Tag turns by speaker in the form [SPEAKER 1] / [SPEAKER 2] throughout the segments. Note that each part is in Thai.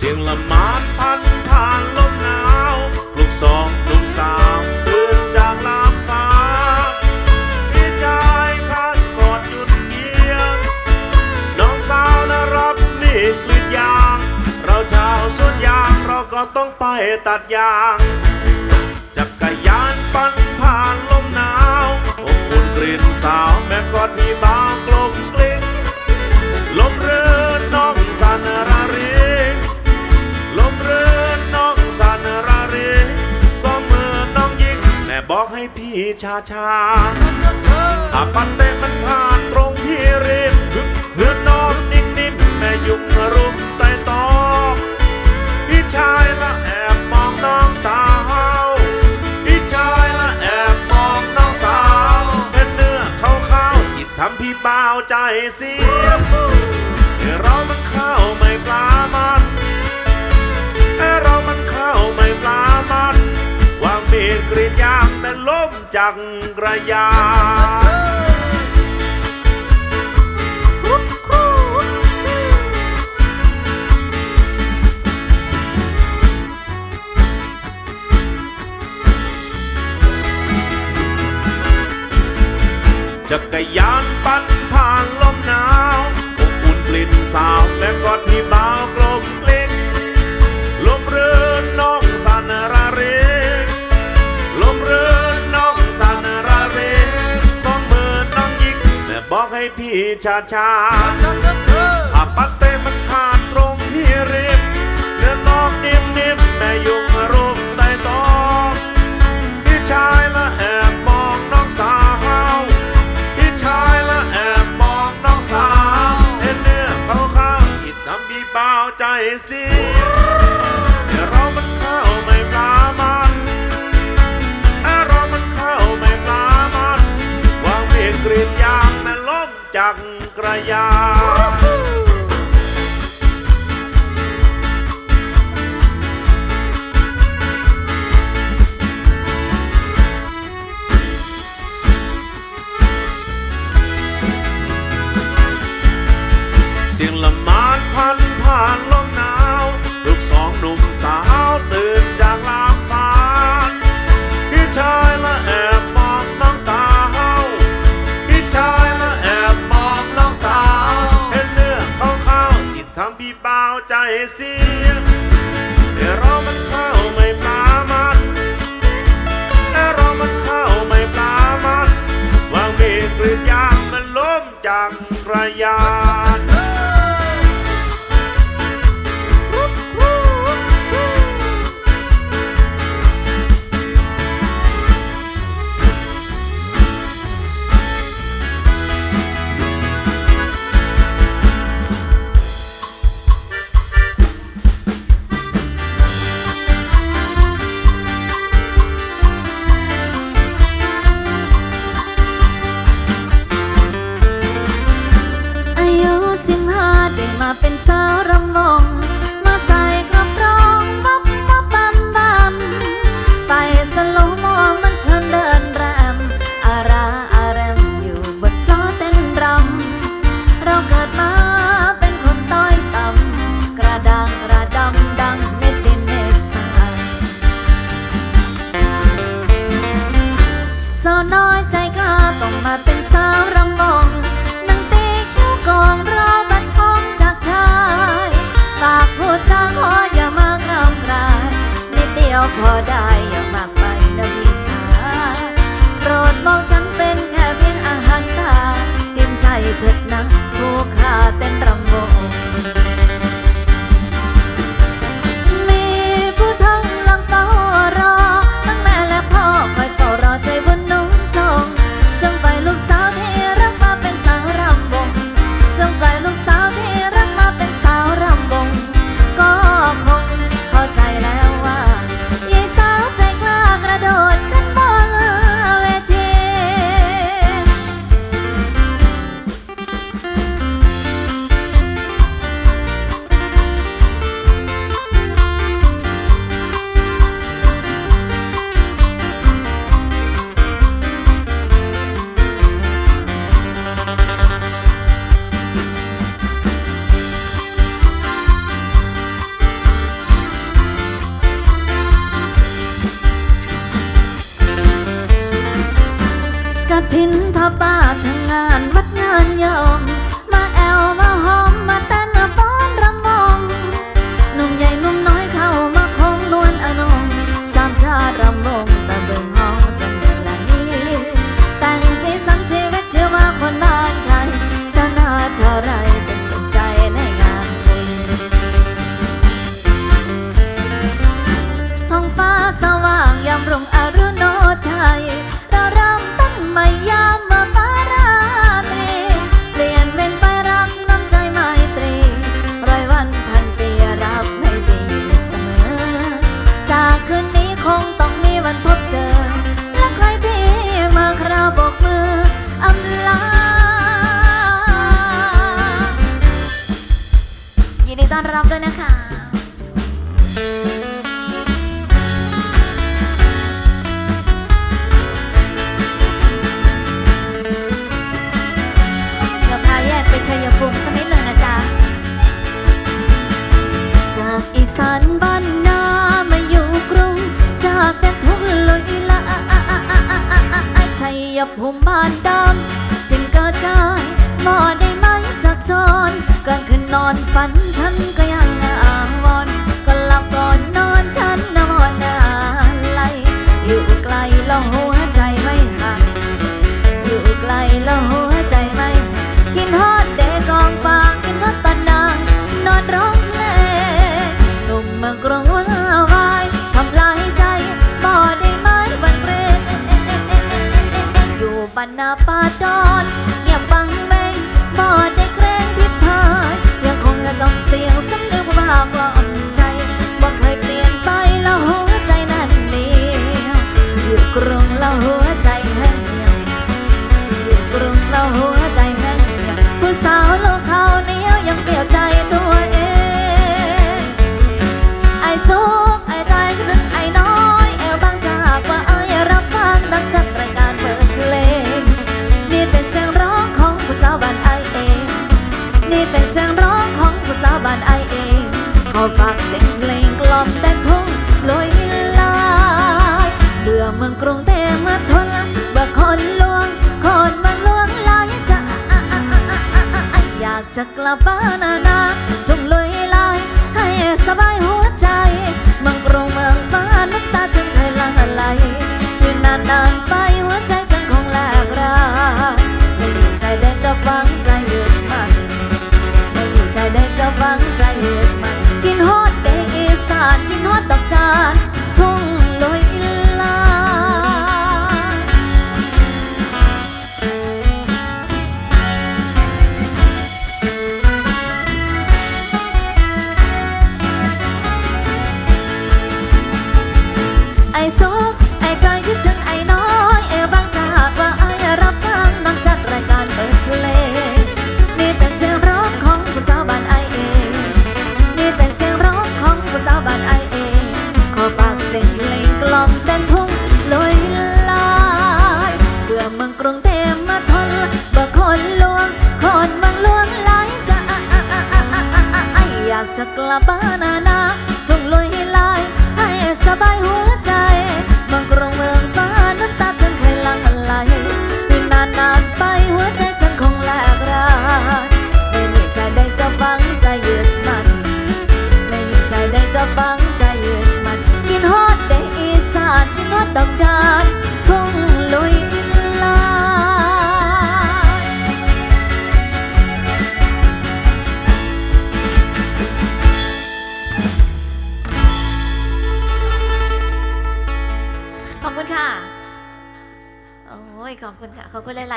[SPEAKER 1] เสียงละมาดพันผ่านลมหนาวปลุกสองหนุ่มสาวตื่นจากลาฟ้าพี่ชายข้ากอดหยุดเยียง น้องสาวนะรับนี่กรีดยาง เราชาวสวนยางเราก็ต้องไปตัดยางจักรยานปั่นผ่านลมหนาวอบอุ่นกลิ่นสาวแม่กอดพี่บ่ พี่ชาชาอาปันเตมันผ่านตรงที่ริมเฮือนนอนนิ่มๆแม่ยุงรุมใต้ตอกพี่ชายละแอบมองน้องสาวพี่ชายละแอบมองน้องสาวเห็นเนื้อขาวจิตทำพี่เบ่าใจเสียเอ้เรามันเข้าไม่ปลามันเอ้เรามันเข้าไม่ปลา ดกรีดยางแต่ล้มจักรยานจักรยานปั่นผ่านลมหนาวอบอุ่นกลิ่นสาวแม่กอดพี่บ่าวกล ให้พี่ชาชาอาปัตเตมันขาดตรงที่ริมเนื้อน้องนิ่มนิ่มๆแม่ยุงรุมใต้ตองพี่ชายละแอบมองน้องสาวพี่ชายละแอบมองน้องสาวเห็นเนื้อเขาข้าวคิดทำพี่เบาใจสี จักรยานเสียงละหมา เสียแต่เรามันเข้าไม่ปลามันแต่เรามันเข้าไม่ปลามันวางมีดกรีดยางมันล้มจากระยา
[SPEAKER 2] เป็นสาวรำวง จากห่มบานดำจึงเกิดกายหมอได้ไหมจากจร กลางคืนนอนฝัน Ajaklah banana ไอ้จยคิดถึงไอน้อยเอวบางจากว่าไอรับฟังบางจากรายการเปิดเลนี่เป็นเสียงร้องของผู้สาวบ้านไอเองนี่เป็นเสียงร้องของผู้สาวบ้านไอเองขอฝากเสียงเพลงกล่อมแต่ทุ่งลอยลายเบื่อมืงกรเทมาทนบ่คนลวงคนเมืงลวงหลายจะอยากจะกลับบ้านนานา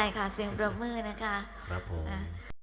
[SPEAKER 2] ใช่ค่ะเสียงปรบมือนะคะ
[SPEAKER 1] ครับผม